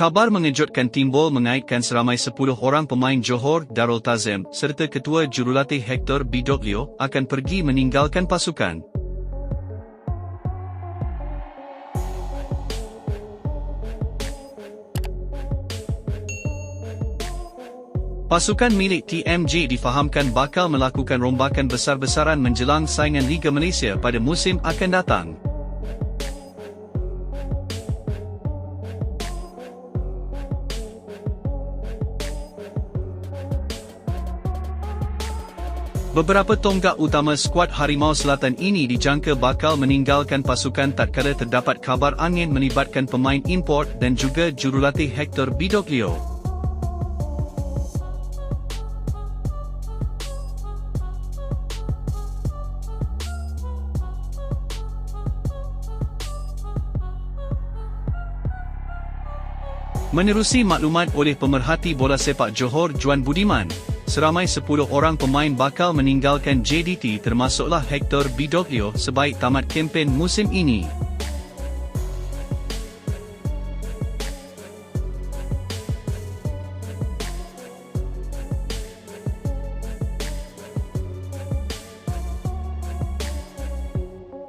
Kabar mengejutkan timbul mengaitkan seramai 10 orang pemain Johor Darul Tazim serta ketua jurulatih Hector Bidoglio akan pergi meninggalkan pasukan. Pasukan milik TMG difahamkan bakal melakukan rombakan besar-besaran menjelang saingan Liga Malaysia pada musim akan datang. Beberapa tonggak utama skuad Harimau Selatan ini dijangka bakal meninggalkan pasukan tatkala terdapat kabar angin melibatkan pemain import dan juga jurulatih Hector Bidoglio. Menerusi maklumat oleh pemerhati bola sepak Johor Juan Budiman, seramai 10 orang pemain bakal meninggalkan JDT termasuklah Hector Bidoglio sebaik tamat kempen musim ini.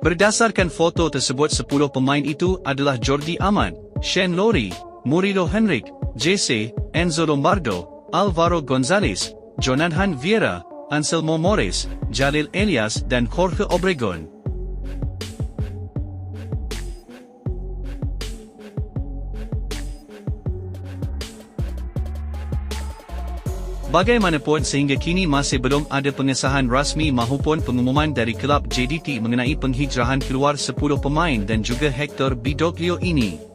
Berdasarkan foto tersebut 10 pemain itu adalah Jordi Aman, Shane Lowry, Murilo Henrik, JC, Enzo Lombardo, Alvaro Gonzalez, Jonathan Vieira, Anselmo Morris, Jalil Elias dan Jorge Obregon. Bagaimanapun sehingga kini masih belum ada pengesahan rasmi maupun pengumuman dari kelab JDT mengenai penghijrahan keluar 10 pemain dan juga Hector Bidoglio ini.